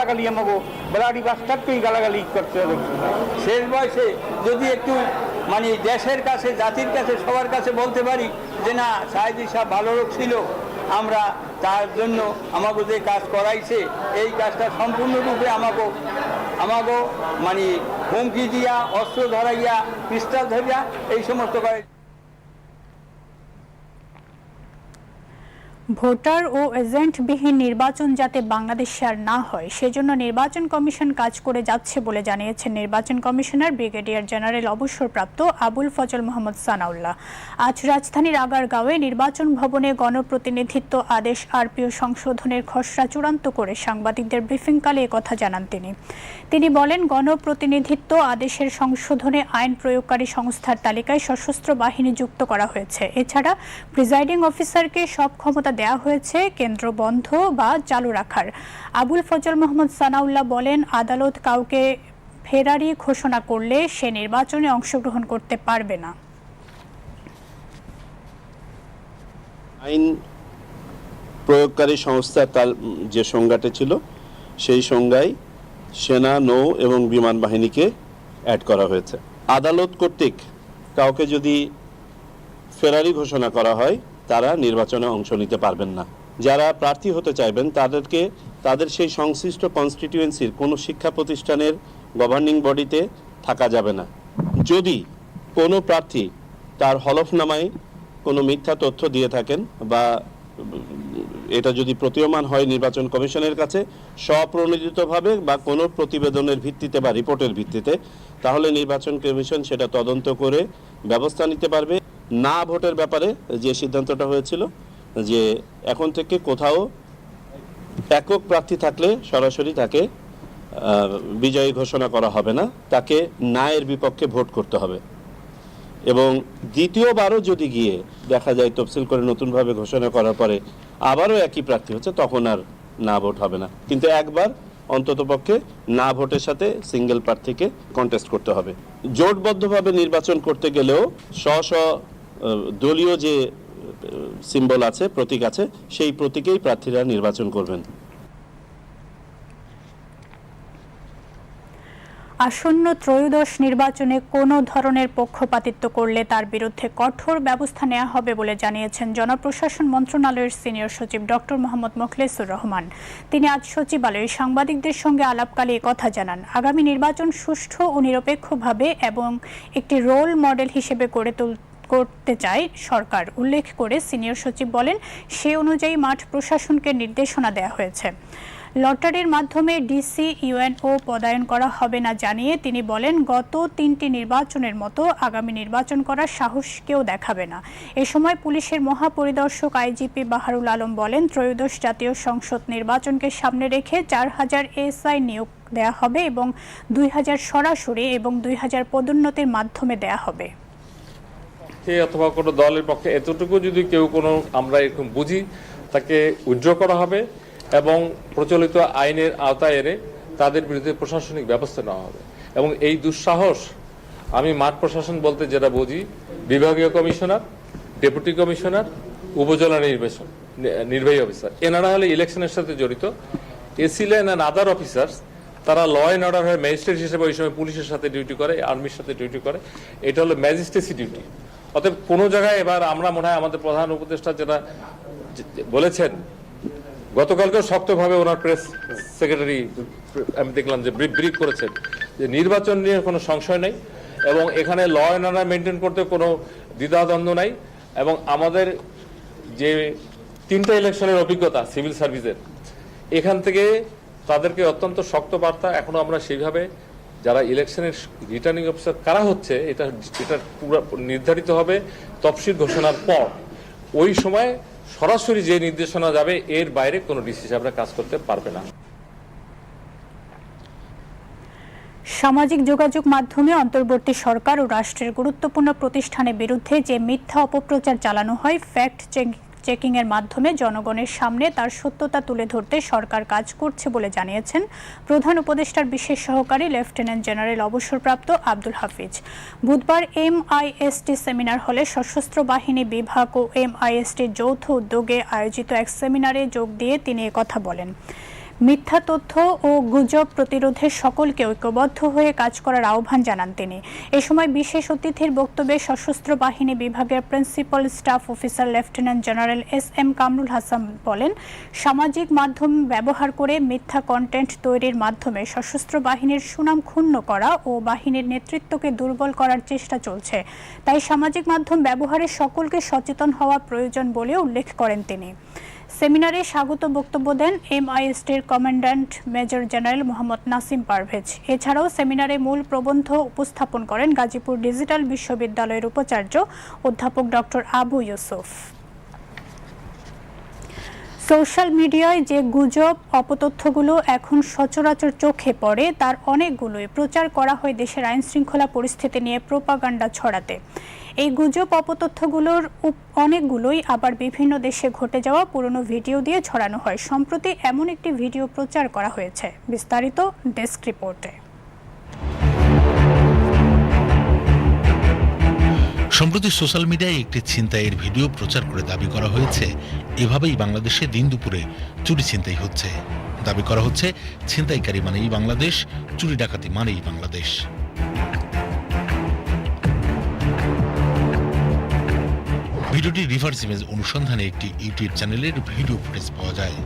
গালাগালি আমাকে বেলাড়ি থাকতেই গালাগালি করতে হবে শেষ বয়সে যদি একটু মানে দেশের কাছে, জাতির কাছে, সবার কাছে বলতে পারি যে, না, সাহেদি সাহেব ভালো লোক ছিল, আমরা তার জন্য আমাকে যে কাজ করাইছে, এই কাজটা সম্পূর্ণরূপে আমাকে আমাকে মানে হুমকি দিয়া, অস্ত্র ধরাইয়া, পিস্তল ধরিয়া, এই সমস্ত করে ভোটার ও এজেন্টবিহীন নির্বাচন যাতে বাংলাদেশে আর না হয়, সেজন্য নির্বাচন কমিশন কাজ করে যাচ্ছে বলে জানিয়েছেন নির্বাচন কমিশনার ব্রিগেডিয়ার জেনারেল অবসরপ্রাপ্ত আবুল ফজল মোহাম্মদ সানাউল্লাহ। আজ রাজধানীর আগারগাঁওয়ে নির্বাচন ভবনে গণপ্রতিনিধিত্ব আদেশ আরপিও সংশোধনের খসড়া চূড়ান্ত করে সাংবাদিকদের ব্রিফিংকালে কথা জানান তিনি। তিনি বলেন, গণপ্রতিনিধিত্ব আদেশের সংশোধনে আইন প্রয়োগকারী সংস্থার তালিকায় সশস্ত্র বাহিনী যুক্ত করা হয়েছে। এছাড়া প্রিজাইডিং অফিসারকে সব ক্ষমতা দেওয়া হয়েছে কেন্দ্র বন্ধ বা চালু রাখার। আবুল ফজল মোহাম্মদ সানাউল্লাহ বলেন, আদালত কাউকে ফেরারি ঘোষণা করলে সে নির্বাচনে অংশগ্রহণ করতে পারবে না। আইন প্রয়োগকারী সংস্থা তার যে সংজ্ঞাটা ছিল, সেই সংজ্ঞায় সেনা, নৌ এবং বিমান বাহিনীকে অ্যাড করা হয়েছে। আদালত কর্তৃক কাউকে যদি ফেরারি ঘোষণা করা হয় তারা নির্বাচনে অংশ নিতে পারবেন না। যারা প্রার্থী হতে চাইবেন, তাদেরকে, তাদের সেই সংশ্লিষ্ট কনস্টিটিউয়েন্সির কোনো শিক্ষা প্রতিষ্ঠানের গভর্নিং বডিতে থাকা যাবে না। যদি কোনো প্রার্থী তার হলফনামায় কোনো মিথ্যা তথ্য দিয়ে থাকেন বা এটা যদি প্রতীয়মান হয় নির্বাচন কমিশনের কাছে স্বপ্রণোদিতভাবে বা কোনো প্রতিবেদনের ভিত্তিতে বা রিপোর্টের ভিত্তিতে, তাহলে নির্বাচন কমিশন সেটা তদন্ত করে ব্যবস্থা নিতে পারবে। না ভোটের ব্যাপারে যে সিদ্ধান্তটা হয়েছিল, যে এখন থেকে কোথাও একক প্রার্থী থাকলে সরাসরি তাকে বিজয়ী ঘোষণা করা হবে না, তাকে নায়ের বিপক্ষে ভোট করতে হবে। এবং দ্বিতীয়বারও যদি গিয়ে দেখা যায় তফসিল করে নতুনভাবে ঘোষণা করার পরে আবারও একই প্রার্থী হচ্ছে, তখন আর না ভোট হবে না। কিন্তু একবার অন্ততপক্ষে না ভোটের সাথে সিঙ্গেল প্রার্থীকে কন্টেস্ট করতে হবে। জোটবদ্ধভাবে নির্বাচন করতে গেলেও স্ব স্ব দলীয় যে সিম্বল আছে, প্রতীক আছে, সেই প্রতীকেই প্রার্থীরা নির্বাচন করবেন। আসন্ন ত্রয়োদশ নির্বাচনে কোনো ধরনের পক্ষপাতিত্ব করলে তার বিরুদ্ধে কঠোর ব্যবস্থা নেওয়া হবে বলে জানিয়েছেন জনপ্রশাসন মন্ত্রণালয়ের সিনিয়র সচিব ডক্টর মোহাম্মদ মোখলেসুর রহমান। তিনি আজ সচিবালয়ে সাংবাদিকদের সঙ্গে আলাপকালে কথা জানান। আগামী নির্বাচন সুষ্ঠু ও নিরপেক্ষভাবে এবং একটি রোল মডেল হিসেবে গড়ে তুল করতে চায় সরকার, উল্লেখ করে সিনিয়র সচিব বলেন, সে অনুযায়ী মাঠ প্রশাসনকে নির্দেশনা দেওয়া হয়েছে। লটারির মাধ্যমে ডিসি, ইউএনও পদায়ন করা হবে না জানিয়ে তিনি বলেন, গত তিনটি নির্বাচনের মতো আগামী নির্বাচন করার সাহস কেউ দেখাবে না। এ সময় পুলিশের মহাপরিদর্শক আইজিপি বাহারুল আলম বলেন, ত্রয়োদশ জাতীয় সংসদ নির্বাচনকে সামনে রেখে চার হাজার এসআই নিয়োগ দেয়া হবে এবং দুই হাজার সরাসরি এবং দুই হাজার পদোন্নতির মাধ্যমে দেওয়া হবে। পক্ষে অথবা কোনো দলের পক্ষে, এতটুকু যদি কেউ কোনো আমরা এরকম বুঝি, তাকে উইথড্র করা হবে এবং প্রচলিত আইনের আওতায় এনে তাদের বিরুদ্ধে প্রশাসনিক ব্যবস্থা নেওয়া হবে। এবং এই দুঃসাহস, আমি মাঠ প্রশাসন বলতে যেটা বুঝি, বিভাগীয় কমিশনার, ডেপুটি কমিশনার, উপজেলা নির্বাচন, নির্বাহী অফিসার। এনারা হলে ইলেকশনের সাথে জড়িত। এসিলেন অ্যান্ড আদার অফিসার্স, তারা ল অ্যান্ড অর্ডার হয়ে ম্যাজিস্ট্রেট হিসেবে ওই সময় পুলিশের সাথে ডিউটি করে আর্মির সাথে ডিউটি করে। এটা হলো ম্যাজিস্ট্রেসি ডিউটি অতএব কোনো জায়গায় এবার আমরা মনে হয় আমাদের প্রধান উপদেষ্টা যেটা বলেছেন, গতকালকেও শক্তভাবে ওনার প্রেস সেক্রেটারি আমি দেখলাম যে ব্রিফ করেছেন যে নির্বাচন নিয়ে কোনো সংশয় নেই এবং এখানে ল অ্যান্ড মেনটেন করতে কোনো দ্বিধাদ্বন্দ্ব নাই এবং আমাদের যে তিনটা ইলেকশনের অভিজ্ঞতা সিভিল সার্ভিসের এখান থেকে তাদেরকে অত্যন্ত শক্ত বার্তা এখনও আমরা সেইভাবে যারা ইলেকশনের রিটার্নিং অফিসার কারা হচ্ছে, এটা এটা পুরো নির্ধারিত হবে তফসিল ঘোষণার পর। ওই সময় সরাসরি যে নির্দেশনা যাবে, এর বাইরে কোনো ডিসি সাহেবরা কাজ করতে পারবে না। সামাজিক যোগাযোগ মাধ্যমে অন্তর্বর্তী সরকার ও রাষ্ট্রের গুরুত্বপূর্ণ প্রতিষ্ঠানের বিরুদ্ধে যে মিথ্যা অপপ্রচার চালানো হয় ফ্যাক্ট চেকিং এর মাধ্যমে জনগণের সামনে তার সত্যতা তুলে ধরতে সরকার কাজ করছে বলে জানিয়েছেন প্রধান উপদেষ্টার বিশেষ সহকারী লেফটেন্যান্ট জেনারেল অবসরপ্রাপ্ত আব্দুল হাফিজ। বুধবার এমআইএসটি সেমিনার হলে সশস্ত্র বাহিনী বিভাগ ও এমআইএসটির যৌথ উদ্যোগে আয়োজিত এক সেমিনারে যোগ দিয়ে তিনি একথা বলেন। মিথ্যা তথ্য ও গুজব প্রতিরোধে সকলকে ঐক্যবদ্ধ হয়ে কাজ করার আহ্বান জানান তিনি। এ সময় বিশেষ অতিথির বক্তব্যে সশস্ত্র বাহিনী বিভাগের principal staff officer lieutenant general S M Kamrul Hasan বলেন, সামাজিক মাধ্যম ব্যবহার করে মিথ্যা কন্টেন্ট তৈরির মাধ্যমে সশস্ত্র বাহিনীর সুনাম ক্ষুণ্ণ করা ও বাহিনীর নেতৃত্বকে দুর্বল করার চেষ্টা চলছে। তাই সামাজিক মাধ্যম ব্যবহারে সকলকে সচেতন হওয়া প্রয়োজন বলে উল্লেখ করেন তিনি। সেমিনারে স্বাগত বক্তব্য দেন এমআইএসটির commandant major general Mohammad Nasim Parvez. এছাড়াও সেমিনারে মূল প্রবন্ধ উপস্থাপন করেন গাজীপুর ডিজিটাল বিশ্ববিদ্যালয়ের উপাচার্য অধ্যাপক ডক্টর আবু ইউসুফ। সোশ্যাল মিডিয়ায় যে গুজব, অপতথ্যগুলো এখন সচরাচর চোখে পড়ে, তার অনেকগুলোই প্রচার করা হয় দেশের আইন শৃঙ্খলা পরিস্থিতি নিয়ে প্রোপাগান্ডা ছড়াতে। এই গুজব অপতথ্যগুলোর অনেকগুলোই আবার বিভিন্ন দেশে ঘটে যাওয়া পুরনো ভিডিও দিয়ে ছড়ানো হয়। সম্প্রতি এমন একটি ভিডিও প্রচার করা হয়েছে। বিস্তারিত ডেস্ক রিপোর্টে। সম্প্রতি সোশ্যাল মিডিয়ায় একটি ছিনতাইয়ের ভিডিও প্রচার করে দাবি করা হয়েছে, এভাবেই বাংলাদেশে দিন দুপুরে চুরি ছিনতাই হচ্ছে। দাবি করা হচ্ছে, ছিনতাইকারী মানেই বাংলাদেশ, চুরি ডাকাতি মানেই বাংলাদেশ। ভিডিওটি রিভার্স ইমেজ অনুসন্ধানে একটি ইউটিউব চ্যানেলের ভিডিও ফুটেজ পাওয়া যায়।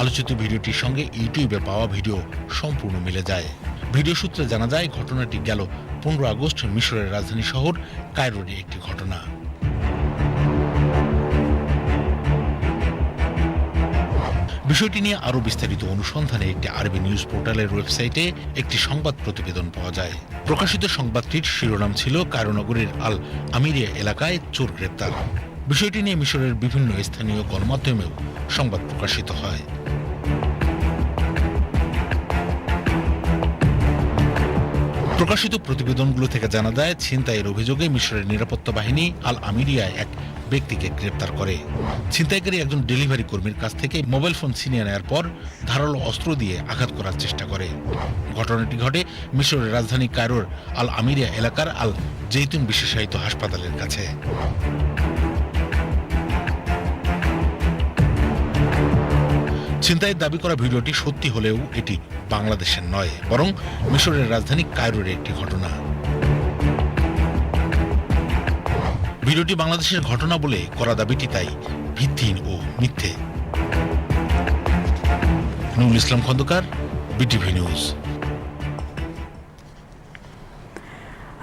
আলোচিত ভিডিওটির সঙ্গে ইউটিউবে পাওয়া ভিডিও সম্পূর্ণ মিলে যায়। ভিডিও সূত্রে জানা যায়, ঘটনাটি গেল পনেরো আগস্ট মিশরের রাজধানী শহর কায়রোরে একটি ঘটনা। বিষয়টি নিয়ে আরও বিস্তারিত অনুসন্ধানে একটি আরবি নিউজ পোর্টালের ওয়েবসাইটে একটি সংবাদ প্রতিবেদন পাওয়া যায়। প্রকাশিত সংবাদটির শিরোনাম ছিল কায়রোনগরের আল আমিরিয়া এলাকায় চোর গ্রেপ্তার। বিষয়টি নিয়ে মিশরের বিভিন্ন স্থানীয় গণমাধ্যমেও সংবাদ প্রকাশিত হয়। প্রকাশিত প্রতিবেদনগুলো থেকে জানা যায়, ছিনতাইয়ের অভিযোগে মিশরের নিরাপত্তা বাহিনী আল আমিরিয়ায় এক ব্যক্তিকে গ্রেপ্তার করে। ছিনতাইকারী একজন ডেলিভারি কর্মীর কাছ থেকে মোবাইল ফোন ছিনিয়ে নেওয়ার পর ধারালো অস্ত্র দিয়ে আঘাত করার চেষ্টা করে। ঘটনাটি ঘটে মিশরের রাজধানী কায়রোর আল আমিরিয়া এলাকার আল জেইতুন বিশেষায়িত হাসপাতালের কাছে। ছিনতাইয়ের দাবি করা ভিডিওটি সত্যি হলেও এটি বাংলাদেশের নয়, বরং মিশরের রাজধানী কায়রোর একটি ঘটনা। ভিডিওটি বাংলাদেশের ঘটনা বলে করা দাবিটি তাই ভিত্তিহীন ও মিথ্যে। Nurul Islam Khandakar, BTV news.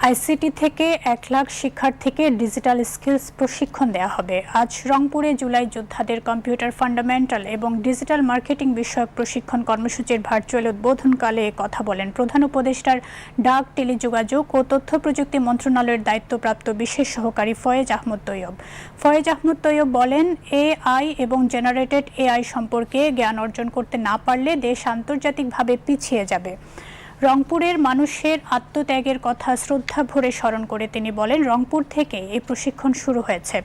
ICT থেকে এক লাখ শিক্ষার্থীকে ডিজিটাল স্কিলস প্রশিক্ষণ দেওয়া হবে। আজ রংপুরে জুলাই যোদ্ধাদের কম্পিউটার ফান্ডামেন্টাল এবং ডিজিটাল মার্কেটিং বিষয়ক প্রশিক্ষণ কর্মসূচির ভার্চুয়াল উদ্বোধনকালে কথা বলেন প্রধান উপদেষ্টার ডাক, টেলিযোগাযোগ ও তথ্য প্রযুক্তি মন্ত্রণালয়ের দায়িত্বপ্রাপ্ত বিশেষ সহকারী ফয়েজ আহমদ তৈয়ব। ফয়েজ আহমদ তৈয়ব বলেন, এআই এবং জেনারেটেড এআই সম্পর্কে জ্ঞান অর্জন করতে না পারলে দেশ আন্তর্জাতিকভাবে পিছিয়ে যাবে। রংপুরের মানুষের আত্মত্যাগের কথা শ্রদ্ধা ভরে স্মরণ করে তিনি বলেন, রংপুর থেকে এই প্রশিক্ষণ শুরু হয়েছে।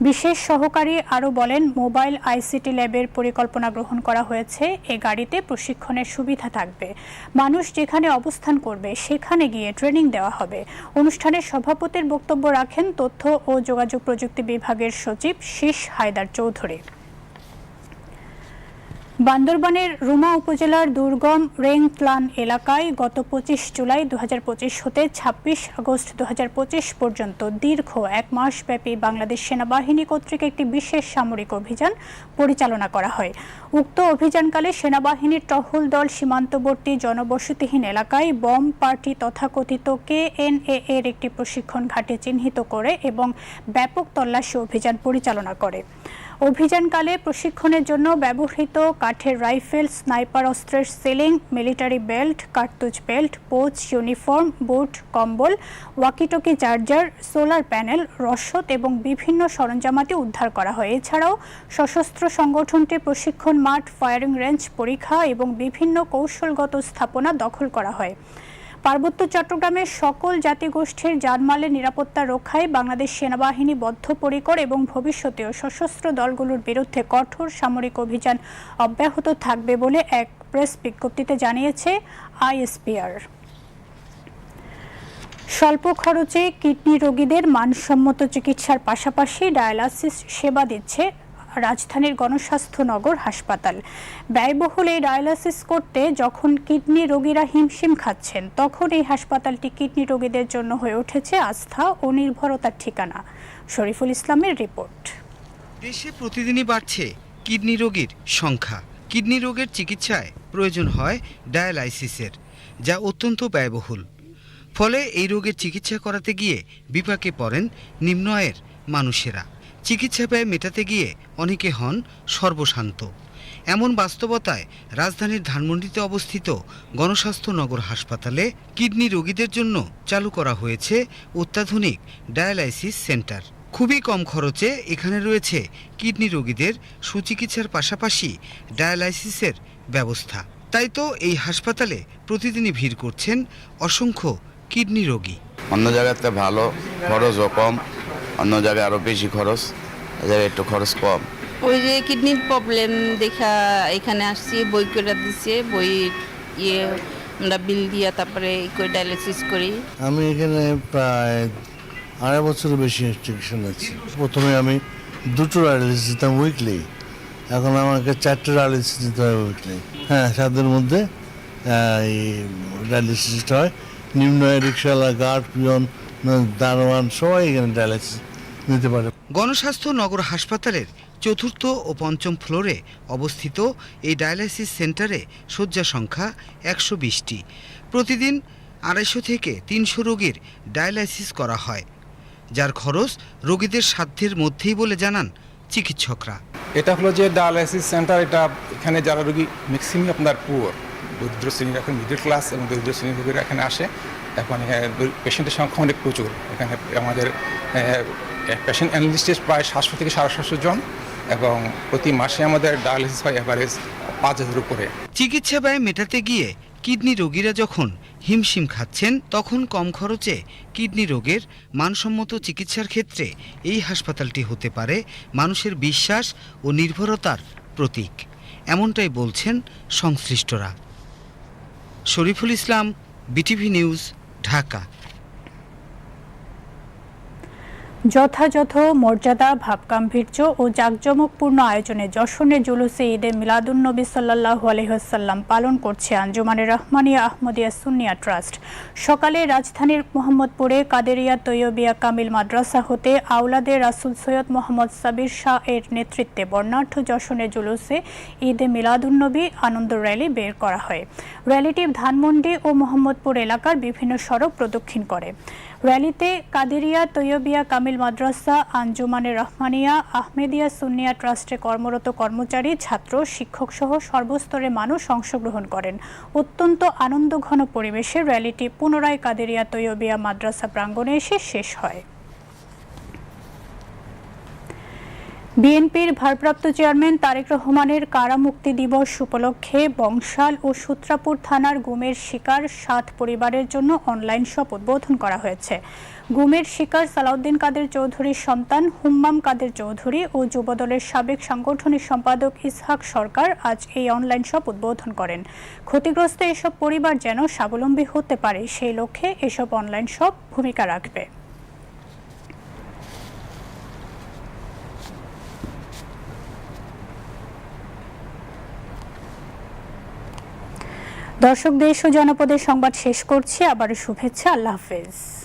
বিশেষ সহকারী আরও বলেন, মোবাইল আইসিটি ল্যাবের পরিকল্পনা গ্রহণ করা হয়েছে, এ গাড়িতে প্রশিক্ষণের সুবিধা থাকবে। মানুষ যেখানে অবস্থান করবে, সেখানে গিয়ে ট্রেনিং দেওয়া হবে। অনুষ্ঠানে সভাপতির বক্তব্য রাখেন তথ্য ও যোগাযোগ প্রযুক্তি বিভাগের সচিব শীষ হায়দার চৌধুরী। বান্দরবানের রুমা উপজেলার দুর্গম রেংতলান এলাকায় গত পঁচিশ জুলাই দু হাজার পঁচিশ হতে ছাব্বিশ আগস্ট দু হাজার পঁচিশ পর্যন্ত দীর্ঘ এক মাসব্যাপী বাংলাদেশ সেনাবাহিনী কর্তৃক একটি বিশেষ সামরিক অভিযান পরিচালনা করা হয়। উক্ত অভিযানকালে সেনাবাহিনীর টহল দল সীমান্তবর্তী জনবসতিহীন এলাকায় বম পার্টি তথাকথিত কেএনএ এর একটি প্রশিক্ষণ ঘাটে চিহ্নিত করে এবং ব্যাপক তল্লাশি অভিযান পরিচালনা করে। অভিযানকালে প্রশিক্ষণের জন্য ব্যবহৃত কাঠের রাইফেল, স্নাইপার অস্ত্রের সিলিং, মিলিটারি বেল্ট, কার্তুজ বেল্ট, পোচ, ইউনিফর্ম, বুট, কম্বল, ওয়াকিটকি চার্জার, সোলার প্যানেল, রসদ এবং বিভিন্ন সরঞ্জামাতি উদ্ধার করা হয়। এছাড়াও সশস্ত্র সংগঠনটির প্রশিক্ষণ মাঠ, ফায়ারিং রেঞ্জ, পরীক্ষা এবং বিভিন্ন কৌশলগত স্থাপনা দখল করা হয়। পার্বত্য চট্টগ্রামের সকল জাতিগোষ্ঠীর জানমালের নিরাপত্তা রক্ষায় বাংলাদেশ সেনাবাহিনী বদ্ধপরিকর এবং ভবিষ্যতেও সশস্ত্র দলগুলোর বিরুদ্ধে কঠোর সামরিক অভিযান অব্যাহত থাকবে বলে এক প্রেস বিজ্ঞপ্তিতে জানিয়েছে আইএসপিআর স্বল্প খরচে কিডনি রোগীদের মানসম্মত চিকিৎসার পাশাপাশি ডায়ালাসিস সেবা দিচ্ছে রাজধানীর গণস্বাস্থ্য নগর হাসপাতাল। ব্যয়বহুল এই ডায়ালাসিস করতে যখন কিডনি রোগীরা হিমশিম খাচ্ছেন, তখন এই হাসপাতালটি কিডনি রোগীদের জন্য হয়ে উঠেছে আস্থা ও নির্ভরতার ঠিকানা। শরীফুল ইসলামের রিপোর্ট। দেশে প্রতিদিনই বাড়ছে কিডনি রোগীর সংখ্যা। কিডনি রোগের চিকিৎসায় প্রয়োজন হয় ডায়ালাইসিসের, যা অত্যন্ত ব্যয়বহুল। ফলে এই রোগের চিকিৎসা করাতে গিয়ে বিপাকে পড়েন নিম্ন আয়ের মানুষেরা। চিকিৎসা ব্যয় মেটাতে গিয়ে অনেকে হন সর্বশান্ত। এমন বাস্তবতায় রাজধানীর ধানমন্ডিতে অবস্থিত গণস্বাস্থ্য নগর হাসপাতালে কিডনি রোগীদের জন্য চালু করা হয়েছে অত্যাধুনিক ডায়ালাইসিস সেন্টার। খুবই কম খরচে এখানে রয়েছে কিডনি রোগীদের সুচিকিৎসার পাশাপাশি ডায়ালাইসিসের ব্যবস্থা। তাই তো এই হাসপাতালে প্রতিদিনই ভিড় করছেন অসংখ্য কিডনি রোগী। অন্য জায়গাতে ভালো, খরচও কম। অন্য জায়গায় আরও বেশি খরচ এ জায়গায় একটু খরচ কম। ওই যে কিডনির প্রবলেম দেখা এখানে আসছি বই করে দিচ্ছে বই ইয়ে আমরা বিল দিয়া তারপরে করে ডায়ালিসিস করি। আমি এখানে প্রায় আড়াই বছরের বেশি চিকিৎসা আছি। প্রথমে আমি দুটো ডায়ালিসিস দিতাম উইকলি এখন আমাকে চারটে ডায়ালিসিস দিতে হয় উইকলি হ্যাঁ সাদের মধ্যে এই ডায়ালিসিসটা হয়। নিম্ন রিক্সাওয়ালা গার্ড পিয়ন দারোয়ান সবাই এখানে ডায়ালিসিস নিতে পারে। গণস্বাস্থ্য নগর হাসপাতালের চতুর্থ ও পঞ্চম ফ্লোরে অবস্থিত এই ডায়ালাইসিস সেন্টারে শয্যা সংখ্যা একশো বিশটি। প্রতিদিন আড়াইশো থেকে তিনশো রোগীর ডায়ালাইসিস করা হয় যার খরচ রোগীদের সাধ্যের মধ্যেই বলে জানান চিকিৎসকরা। এটা হলো যে ডায়ালাইসিস সেন্টার এটা এখানে যারা রোগী ম্যাক্সিমাম আপনার পুয়ার দরিদ্র শ্রেণির এখন মিডল ক্লাস এবং দরিদ্র শ্রেণির রোগীরা এখানে আসে। এখন পেশেন্টের সংখ্যা অনেক প্রচুর। এখানে আমাদের পেশেন্ট অ্যানালিস্টে প্রায় সাতশো থেকে সাড়ে সাতশো জন এবং প্রতি মাসে আমাদের ডায়ালিসিস হয় অ্যাভারেজ পাঁচ হাজার উপরে। চিকিৎসা ব্যয় মেটাতে গিয়ে কিডনি রোগীরা যখন হিমশিম খাচ্ছেন, তখন কম খরচে কিডনি রোগের মানসম্মত চিকিৎসার ক্ষেত্রে এই হাসপাতালটি হতে পারে মানুষের বিশ্বাস ও নির্ভরতার প্রতীক। এমনটাই বলছেন সংশ্লিষ্টরা। Shariful Islam, BTV news, Dhaka. যথাযথ মর্যাদা, ভাবগাম্ভীর্য ও জাঁকজমকপূর্ণ আয়োজনে যশোরে জুলুসে ঈদে মিলাদুন্নবী সাল্লাহ আলহিহাসাল্লাম পালন করছে আঞ্জুমানে রহমানিয়া আহমদিয়া সুন্নিয়া ট্রাস্ট। সকালে রাজধানীর মোহাম্মদপুরে কাদেরিয়া তৈয়বিয়া কামিল মাদ্রাসা হতে আউলাদে রাসুল সৈয়দ মোহাম্মদ সাবির শাহ এর নেতৃত্বে বর্ণাঢ্য যশোরে জুলুসে ঈদে মিলাদুন্নবী আনন্দ র্যালি বের করা হয়। র্যালিটি ধানমন্ডি ও মোহাম্মদপুর এলাকার বিভিন্ন সড়ক প্রদক্ষিণ করে। র্যালিতে কাদেরিয়া, তৈয়বিয়া, কামিল মাদ্রাসা, আঞ্জুমানে রহমানিয়া, আহমেদিয়া সুন্নিয়া ট্রাস্টে কর্মরত কর্মচারী, ছাত্র, শিক্ষক সহ সর্বস্তরের মানুষ অংশগ্রহণ করেন। অত্যন্ত আনন্দঘন পরিবেশে র্যালিটি পুনরায় কাদেরিয়া, তৈয়বিয়া মাদ্রাসা প্রাঙ্গণে এসে শেষ হয়। বিএনপির ভারপ্রাপ্ত চেয়ারম্যান তারেক রহমানের কারামুক্তি দিবস উপলক্ষে বংশাল ও সূত্রাপুর থানার গুমের শিকার সাত পরিবারের জন্য অনলাইন শপ উদ্বোধন করা হয়েছে। গুমের শিকার সালাউদ্দিন কাদের চৌধুরীর সন্তান, হুম্মাম কাদের চৌধুরী ও যুবদলের সাবেক সাংগঠনিক সম্পাদক ইসহাক সরকার আজ এই অনলাইন শপ উদ্বোধন করেন। ক্ষতিগ্রস্ত এসব পরিবার যেন স্বাবলম্বী হতে পারে, সেই লক্ষ্যে এসব অনলাইন শপ ভূমিকা রাখবে। দর্শক দেশ ও জনপদের সংবাদ শেষ করছি। আবার শুভেচ্ছা আল্লাহ হাফেজ।